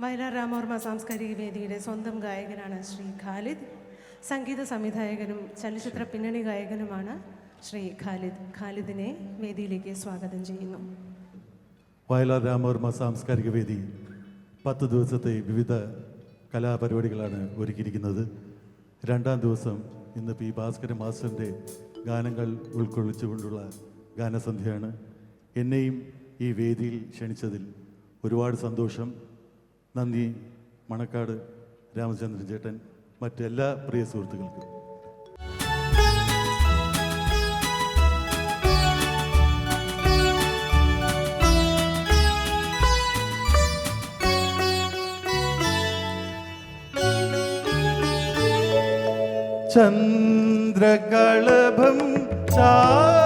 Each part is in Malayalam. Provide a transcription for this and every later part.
വയലാർ രാമോർമ്മ സാംസ്കാരിക വേദിയുടെ സ്വന്തം ഗായകനാണ് ശ്രീ ഖാലിദ്. സംഗീത സംവിധായകനും ചലച്ചിത്ര പിന്നണി ഗായകനുമാണ് ശ്രീ ഖാലിദ്. ഖാലിദിനെ വേദിയിലേക്ക് സ്വാഗതം ചെയ്യുന്നു. വയലാർ രാമവർമ്മ സാംസ്കാരിക വേദി പത്ത് ദിവസത്തെ വിവിധ കലാപരിപാടികളാണ് ഒരുക്കിയിരിക്കുന്നത്. രണ്ടാം ദിവസം ഇന്ന് പി ഭാസ്കര മാസ്റ്ററിന്റെ ഗാനങ്ങൾ ഉൾക്കൊള്ളിച്ചുകൊണ്ടുള്ള ഗാനസന്ധ്യയാണ്. എന്നെയും ഈ വേദിയിൽ ക്ഷണിച്ചതിൽ ഒരുപാട് സന്തോഷം. നന്ദി മണക്കാട് രാമചന്ദ്രൻ ചേട്ടൻ മറ്റെല്ലാ പ്രിയ സുഹൃത്തുക്കൾക്കും. ചന്ദ്രകളഭം ചാർത്തിയുറങ്ങും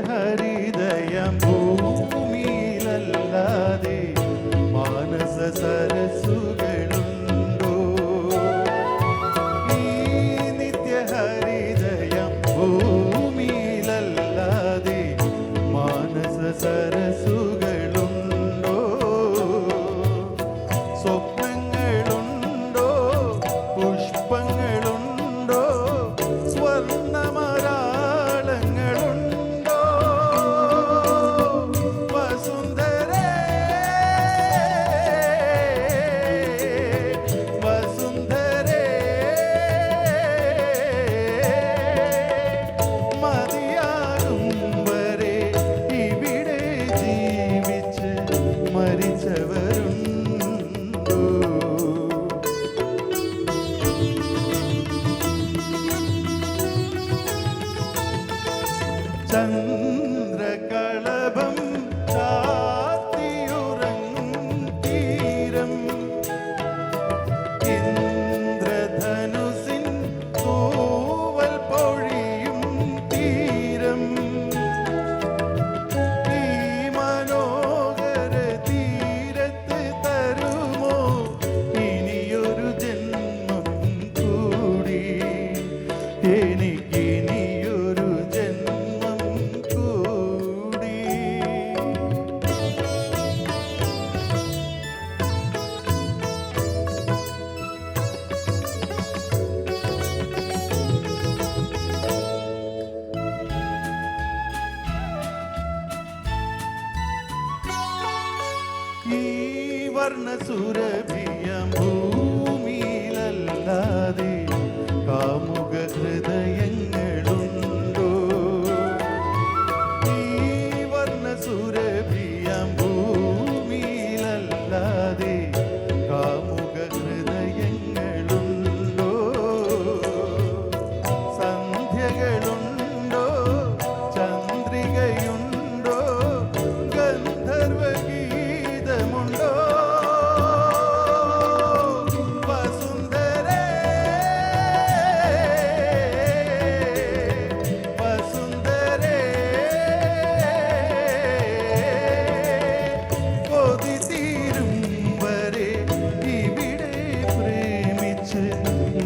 നിത്യഹരിദയം ഈ വർണസുരഭിയ ഭൂമിയിലല്ലാതെ